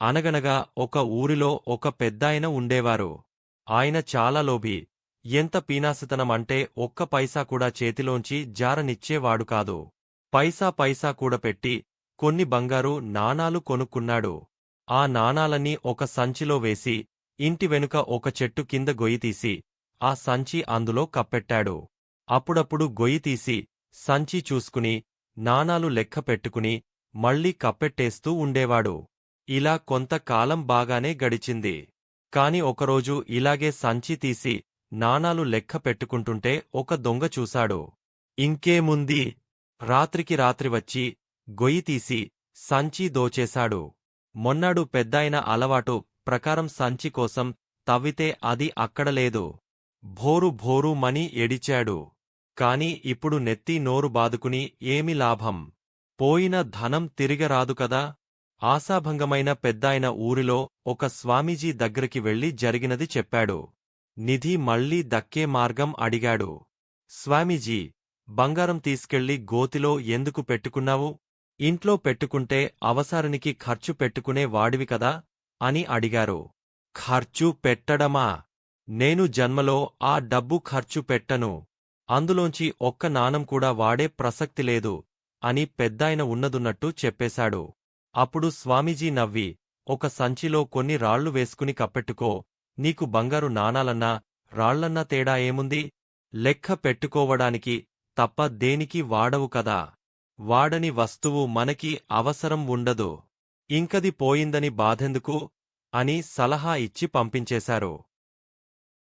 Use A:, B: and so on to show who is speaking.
A: అనగనగా ఒక ఊరిలో ఒక పెద్దాయన ఉండేవారు. ఆయన చాలా లోభి. ఎంత పీనాసితనమంటే ఒక్క పైసా కూడా చేతిలోంచి జారనిచ్చేవాడు కాదు. పైసా పైసా కూడపెట్టి కొన్ని బంగారు నాణాలు కొనుక్కున్నాడు. ఆ నాణాలన్నీ ఒక సంచిలో వేసి ఇంటి వెనుక ఒక చెట్టు కింద గొయ్యితీసి ఆ సంచి అందులో కప్పెట్టాడు. అప్పుడప్పుడు గొయ్యితీసి సంచి చూసుకుని నాణాలు లెక్క పెట్టుకుని మళ్ళీ కప్పెట్టేస్తూ ఉండేవాడు. ఇలా కొంతకాలం బాగానే గడిచింది. కాని ఒకరోజు ఇలాగే సంచి తీసి నాణాలు లెక్క పెట్టుకుంటుంటే ఒక దొంగ చూశాడు. ఇంకేముంది రాత్రికి రాత్రి వచ్చి గొయ్యి తీసి సంచి దోచేశాడు. మొన్నాడు పెద్దాయన అలవాటు ప్రకారం సంచి కోసం తవ్వితే అది అక్కడ లేదు. భోరు భోరు మని ఎడిచాడు. కాని ఇప్పుడు నెత్తి నోరు బాదుకుని ఏమి లాభం? పోయిన ధనం తిరిగరాదు కదా? ఆశాభంగమైన పెద్దాయన ఊరిలో ఒక స్వామీజీ దగ్గరికి వెళ్ళి జరిగినది చెప్పాడు. నిధి మళ్ళీ దక్కే మార్గం అడిగాడు. స్వామీజీ బంగారం తీసుకెళ్ళి గోతిలో ఎందుకు పెట్టుకున్నావు? ఇంట్లో పెట్టుకుంటే అవసరానికి ఖర్చు పెట్టుకునే వాడివి కదా? అని అడిగారు. ఖర్చు పెట్టడమా? నేను జన్మలో ఆ డబ్బు ఖర్చు పెట్టను. అందులోంచి ఒక్క నాణం కూడా వాడే ప్రసక్తి లేదు అని పెద్దాయన ఉన్నదున్నట్టు చెప్పేశాడు. అప్పుడు స్వామీజీ నవ్వి ఒక సంచిలో కొన్ని రాళ్ళు వేసుకుని కప్పెట్టుకో నీకు బంగారు నాణాలన్నా రాళ్ళన్నా తేడా ఏముంది? లెక్క పెట్టుకోవడానికి తప్ప దేనికి వాడవు కదా? వాడని వస్తువు మనకి అవసరం ఉండదు. ఇంకది పోయిందని బాధెందుకు? అని సలహా ఇచ్చి పంపించేశారు.